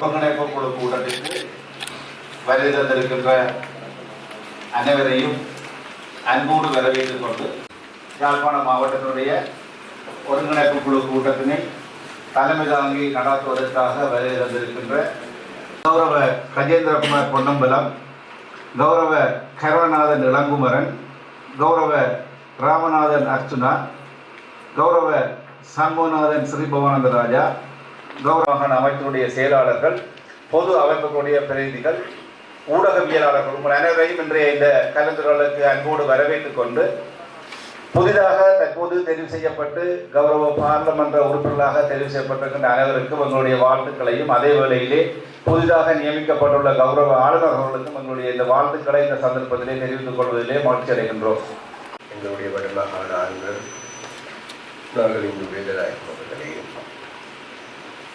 ஒருங்கிணைப்பு குழு கூட்டத்திற்கு வருகை தந்திருக்கின்ற அனைவரையும் அன்போடு வரவேற்றுக் கொண்டு யாழ்ப்பாண மாவட்டத்தினுடைய ஒருங்கிணைப்பு குழு கூட்டத்தினை தலைமை தாங்கி நடாத்துவதற்காக வருகை தந்திருக்கின்ற கௌரவ கஜேந்திரகுமார் பொன்னம்பலம் கௌரவ கரவநாதன் இளங்குமரன் கௌரவ ராமநாதன் அர்ச்சுனா கௌரவ சண்முகநாதன் ஸ்ரீபவானந்த ராஜா கௌரவகன் அமைப்பினுடைய செயலாளர்கள் பொது அமைப்புகளுடைய பிரதிநிதிகள் ஊடகவியலாளர்கள் உங்கள் அனைவரையும் இன்றைய இந்த கலந்துரையாடலுக்கு அன்போடு வரவேற்றுக் கொண்டு புதிதாக தற்போது தெரிவு செய்யப்பட்டு கௌரவ பாராளுமன்ற உறுப்பினர்களாக தெரிவு செய்யப்பட்டிருக்கின்ற அனைவருக்கும் எங்களுடைய வாழ்த்துக்களையும் அதே வேளையிலே புதிதாக நியமிக்கப்பட்டுள்ள கௌரவ ஆளுநர் அவர்களுக்கும் எங்களுடைய இந்த வாழ்த்துக்களை இந்த சந்தர்ப்பத்திலே தெரிவித்துக் கொள்வதிலே மகிழ்ச்சி அடைகின்றோம். எங்களுடைய வடமாகாண ஆளுநர் நாங்கள் இங்கு வேதராயகம்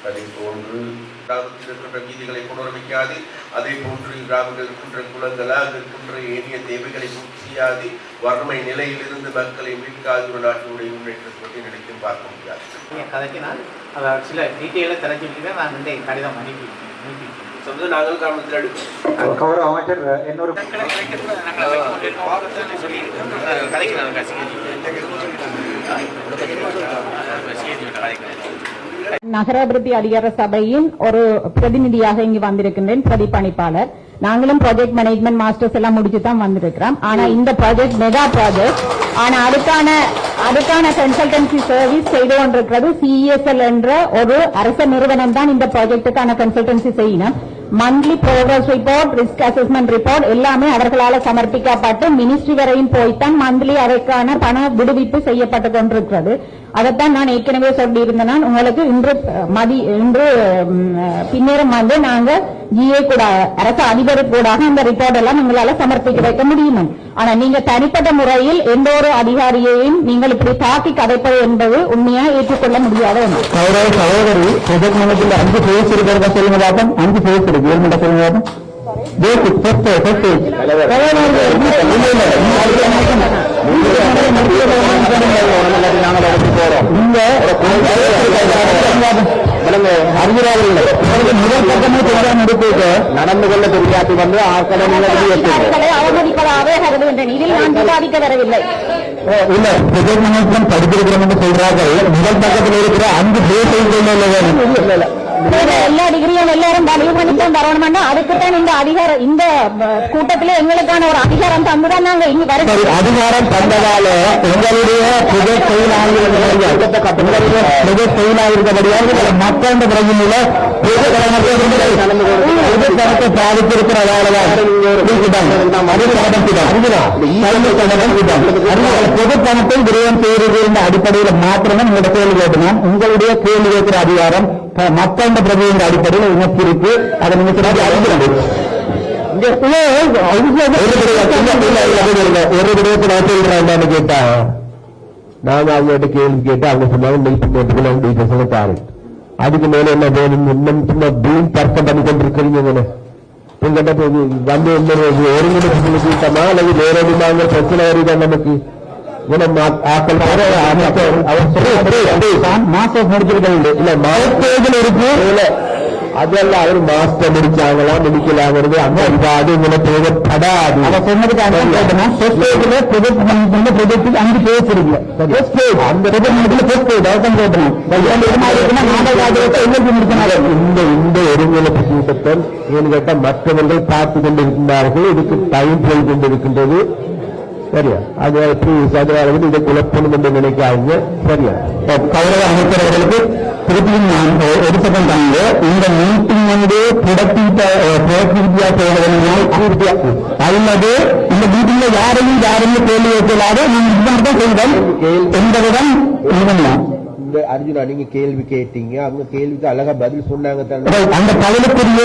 அதே போன்று கிராமத்தில் இருக்கின்ற வீதிகளை புனரமைக்காது அதே போன்று கிராமத்தில் இருக்கின்ற குளங்களா அங்கு இருக்கின்ற ஏனைய தேவைகளை பூர்த்தி செய்யாது வறுமை நிலையிலிருந்து மக்களை மீட்காது ஒரு நாட்டினுடைய முன்னேற்றம் பற்றி நினைக்கும் பார்க்க முடியாது. நீங்கள் கதைக்கினால் அதை சில டீட்டெயிலை தெரிஞ்சுக்கிட்டு நான் இந்த கடிதம் அனுப்பி அனுப்பி சொந்த நாங்கள் கிராமத்தில் எடுக்கிறோம் கௌரவ அமைச்சர் இன்னொரு நகராபிவிருத்தி அதிகார சபையின் ஒரு பிரதிநிதியாக இங்கு வந்திருக்கின்றேன் பிரதிப்பணிப்பாளர் நாங்களும் ப்ராஜெக்ட் மேனேஜ்மெண்ட் மாஸ்டர்ஸ் எல்லாம் முடிச்சு தான் வந்திருக்கிறோம். ஆனா இந்த ப்ராஜெக்ட் மெகா ப்ராஜெக்ட் ஆனா அதுக்கான அதுக்கான கன்சல்டன்சி சர்வீஸ் செய்து கொண்டிருக்கிறது சிஇஎஸ்எல் என்ற ஒரு அரச நிறுவனம் தான் இந்த ப்ராஜெக்டுக்கான கன்சல்டன்சி செய்யணும். Monthly progress report risk assessment report எல்லாமே அவர்களால் சமர்ப்பிக்கப்பட்டு மினிஸ்ட்ரி வரையும் போய்த்தான் மந்த்லி அதற்கான பண விடுவிப்பு செய்யப்பட்டு கொண்டிருக்கிறது. அதைத்தான் நான் ஏற்கனவே சொல்லியிருந்தேன். நான் உங்களுக்கு இன்று மதி இன்று ம், அஹ், பின்னேறம் வந்து நாங்க ஜிஏ கூட அரசு அதிபர் கூடாக அந்த ரிப்போர்ட் எல்லாம் எங்களால சமர்ப்பிக்க வைக்க முடியும். ஆனா நீங்க தனிப்பட்ட முறையில் எந்த ஒரு அதிகாரியையும் நீங்கள் இப்படி தாக்கி கதைப்பது என்பது உண்மையா ஏற்றுக்கொள்ள முடியாத ஒன்று கௌரவ சகோதரி ப்ரொஜெக்ட் மேனேஜ்மெண்ட் அஞ்சு பேஸ் இருக்கிறதா சொல்லுங்க பாப்போம். அஞ்சு பேஸ் இருக்கு சொல்லுங்க பாப்போம். பேசிக் ஃபர்ஸ்ட் ஃபர்ஸ்ட் முதல் பக்கமே தெரியாம நடந்து கொள்ள தெரியாது வந்து ஆக்கடம் அதிகாரிகளை அவமதிப்பதாகவே கருதுகின்றேன் இதில் நான் விவாதிக்க வரவில்லை இல்ல. ப்ரொஜெக்ட் மேனேஜ்மெண்ட் படிச்சிருக்கிறோம்னு சொல்றாங்க முதல் பக்கத்தில் இருக்கிற அஞ்சு பேர் செய்து கொள்ள எல்லா டிகிரியும் எல்லாரும் பதிவு பண்ணித்தான் வரணும்னா அதுக்குத்தான் இந்த அதிகாரம் இந்த அஹ், எங்களுக்கான ஒரு அதிகாரம் தந்துதான் நாங்க இங்க சரி வர அதிகாரம் தந்ததால உங்களுடைய புகழ் தொழிலாக புகழ் மக்களுடைய பிரச்சனையில பிரச்சனையில பொதுத்தனத்தை பாதித்திருக்கிறதாலதான் பொதுப்பணத்தை விரயம் செய்வது என்ற அடிப்படையில் மாத்திரமே உங்களோட கேள்வி கேட்டுனான் உங்களுடைய கேள்வி கேட்கிற அதிகாரம் மக்கள் பிரதிநிதி அடிப்படையில் இணைச்சிருக்கு அதை நீங்க சிறப்பு அறிஞர்கள் ஒரு விடயத்தில் கேட்டா நாங்க அவங்ககிட்ட கேள்வி கேட்டு அவங்க சொன்னாங்க நெல்பி மேட்டுக்குள்ள டீச்சர்ஸ் பாரு. அதுக்கு மேல என்ன வேணும் இன்னும் சும்மா பீம் தர்க்கம் பண்ணி கொண்டிருக்கிறீங்க உங்கள்கிட்ட வந்து என்ன ஒருங்கிணைப்பு கூட்டமா அல்லது வேற எதுமாங்க பிரச்சனை வருதா நமக்கு ஆக்கள் மாஸ்டர் முடிச்சிருக்காங்க இல்ல மாஸ்டர் இருக்கு இல்ல அதெல்லாம் மாஸ்டர் முடிச்சாங்களா முடிக்கலாங்கிறது அந்த அது உங்களை தேவைப்படாது அவ சொன்னதுக்கு ப்ரொஜெக்ட் அஞ்சு பேஸ் இருக்கு அந்த இந்த இந்த ஒருங்கிணைப்பு கூட்டத்தில் ஏன்னு கேட்டா மற்றவர்கள் பார்த்து கொண்டிருக்கின்றார்கள் இதுக்கு டைம் போய் கொண்டிருக்கின்றது சரியா? அது அதனால வந்து இதை குழப்பணும் என்று நினைக்காதீங்க. சரியா? கௌரவ அமைச்சரவர்களுக்கு திருப்பியும் நான் ஒரு தாங்க இந்த மீட்டிங் வந்து ப்ரொடக்டிவிட்டியா செய்வதனால் அல்லது இந்த மீட்டிங்ல யாரையும் யாரையும் கேள்வி வைக்கலாத நான் இதுதான் தான் செய்தேன் என்பதுடன் இதுதான் இந்த அர்ஜுனா நீங்க கேள்வி கேட்டீங்க. அவங்க கேள்விக்கு அழகா பதில் சொன்னாங்க தானே. அந்த பதிலுக்குரிய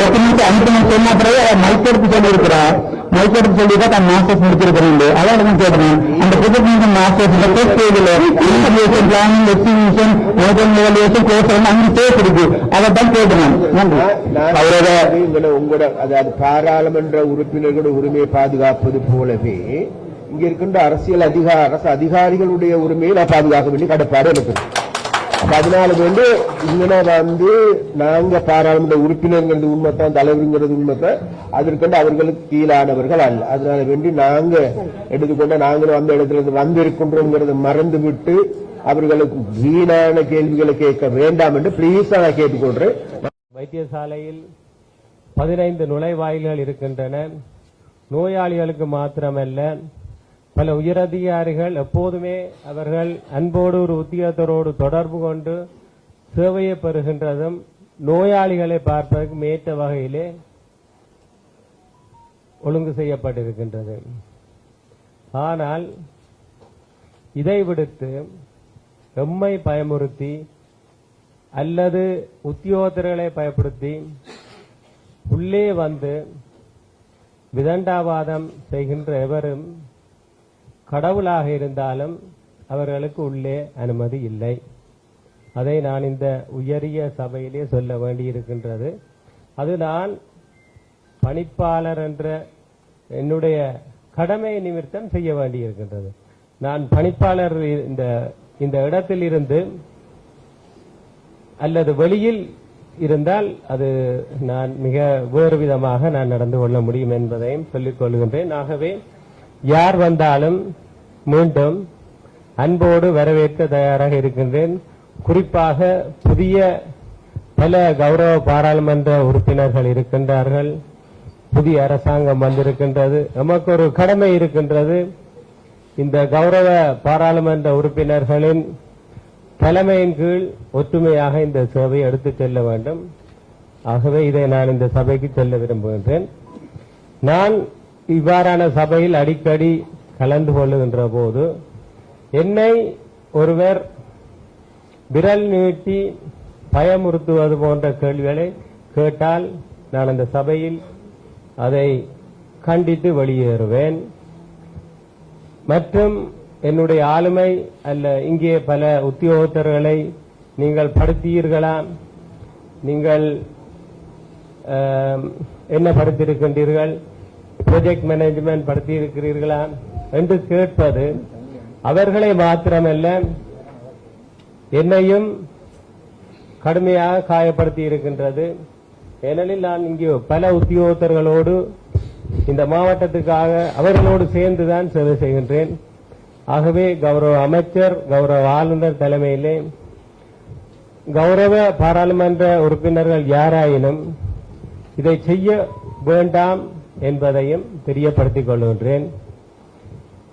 டாக்குமெண்ட் அனுப்பணும் சொன்ன பிறகு மைக்கெடுத்து சொல்லியிருக்கிறார் மைக்கெடுத்து சொல்லிதான் தான் மாஸ்டர்ஸ் முடிச்சிருக்கிறேன் அதான் நான் அந்த மாஸ்டர்ஸ் ஃபர்ஸ்ட் ஸ்டேஜில் பிளானிங் கோர்ஸ் ஸ்டேஜ் இருக்கு. அதை தான் அவரோட உங்களோட அதாவது பாராளுமன்ற உறுப்பினர்களோட உரிமையை பாதுகாப்பது போலவே இங்க இருக்கின்ற அரசியல் அதிகார அரசு அதிகாரிகளுடைய உரிமையை நான் பாதுகாக்க வேண்டிய கடப்பாடு எனக்கு அதனால வந்து இங்கே வந்து நாங்க பாராளுமன்ற உறுப்பினர்ங்கிறது உண்மைத்தான் தலைவருங்கிறது உண்மைத்தான் அதற்கண்டு அவர்களுக்கு கீழானவர்கள் அல்ல. அதனால வேண்டி நாங்க எடுத்துக்கொண்ட நாங்களும் அந்த இடத்துல இருந்து வந்திருக்கின்றோங்கிறத மறந்து விட்டு அவர்களுக்கு வீணான கேள்விகளை கேட்க வேண்டாம் என்று பிளீஸ் நான் கேட்டுக்கொள்றேன். வைத்தியசாலையில் பதினைந்து நுழைவாயில்கள் இருக்கின்றன. நோயாளிகளுக்கு மாத்திரமல்ல. பல உயரதிகாரிகள் எப்போதுமே அவர்கள் அன்போடு ஒரு உத்தியோகத்தரோடு தொடர்பு கொண்டு சேவையை பெறுகின்றதும் நோயாளிகளை பார்ப்பதற்கு மேற்ற வகையிலே ஒழுங்கு செய்யப்பட்டிருக்கின்றது. ஆனால் இதை விடுத்து எம்மை பயமுறுத்தி அல்லது உத்தியோகத்தர்களை பயப்படுத்தி உள்ளே வந்து விதண்டாவாதம் செய்கின்ற எவரும் கடவுளாக இருந்தாலும் அவர்களுக்கு உள்ளே அனுமதி இல்லை. அதை நான் இந்த உயரிய சபையிலே சொல்ல வேண்டியிருக்கின்றது. அது நான் பணிப்பாளர் என்ற என்னுடைய கடமை நிமித்தம் செய்ய வேண்டியிருக்கின்றது. நான் பணிப்பாளர் இந்த இந்த இடத்தில் இருந்து அல்லது வெளியில் இருந்தால் அது நான் மிக வேறு விதமாக நான் நடந்து கொள்ள முடியும் என்பதையும் சொல்லிக் கொள்கின்றேன். ஆகவே யார் வந்தாலும் மீண்டும் அன்போடு வரவேற்க தயாராக இருக்கின்றேன். குறிப்பாக புதிய பல கௌரவ பாராளுமன்ற உறுப்பினர்கள் இருக்கின்றார்கள். புதிய அரசாங்கம் வந்திருக்கின்றது. நமக்கு ஒரு கடமை இருக்கின்றது. இந்த கௌரவ பாராளுமன்ற உறுப்பினர்களின் தலைமையின் கீழ் ஒற்றுமையாக இந்த சேவை எடுத்துச் செல்ல வேண்டும். ஆகவே இதை நான் இந்த சபைக்கு செல்ல விரும்புகின்றேன். நான் இவ்வாறான சபையில் அடிக்கடி கலந்து கொள்ளுகின்ற போது என்னை ஒருவர் விரல் நீட்டி பயமுறுத்துவது போன்ற கேள்விகளை கேட்டால் நான் அந்த சபையில் அதை கண்டித்து வெளியேறுவேன். மற்றும் என்னுடைய ஆளுமை அல்ல இங்கே பல உத்தியோகத்தர்களை நீங்கள் படுத்தீர்களா? நீங்கள் என்ன படுத்திருக்கின்றீர்கள்? ப்ராஜெக்ட் மேனேஜ்மெண்ட் படுத்தியிருக்கிறீர்களா என்று கேட்பது அவர்களை மாத்திரமல்ல என்னையும் கடுமையாக காயப்படுத்தி இருக்கின்றது ஏனெனில் நான் இங்கே பல உத்தியோகத்தர்களோடு இந்த மாவட்டத்துக்காக அவர்களோடு சேர்ந்துதான் சேவை செய்கின்றேன். ஆகவே கௌரவ அமைச்சர் கௌரவ ஆளுநர் தலைமையிலே கௌரவ பாராளுமன்ற உறுப்பினர்கள் யாராயினும் இதை செய்ய வேண்டாம் என்பதையும் தெரியப்படுத்திக் கொள்கின்றேன்.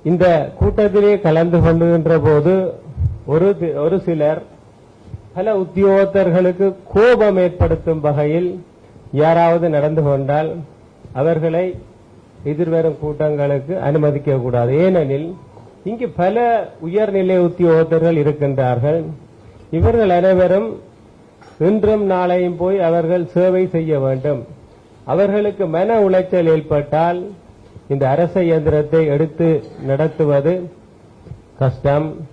இந்த கூட்டத்திலே கலந்து கொள்ளுகின்ற போது ஒரு தி- ஒரு சிலர் பல உத்தியோகத்தர்களுக்கு கோபம் ஏற்படுத்தும் வகையில் யாராவது நடந்து கொண்டால் அவர்களை எதிர்வரும் கூட்டங்களுக்கு அனுமதிக்க கூடாது. ஏனெனில் இங்கு பல உயர்நிலை உத்தியோகத்தர்கள் இருக்கின்றார்கள். இவர்கள் அனைவரும் இன்றும் நாளையும் போய் அவர்கள் சேவை செய்ய வேண்டும். அவர்களுக்கு மன உளைச்சல் ஏற்பட்டால் இந்த அரச இயந்திரத்தை எடுத்து நடத்துவது கஷ்டம்.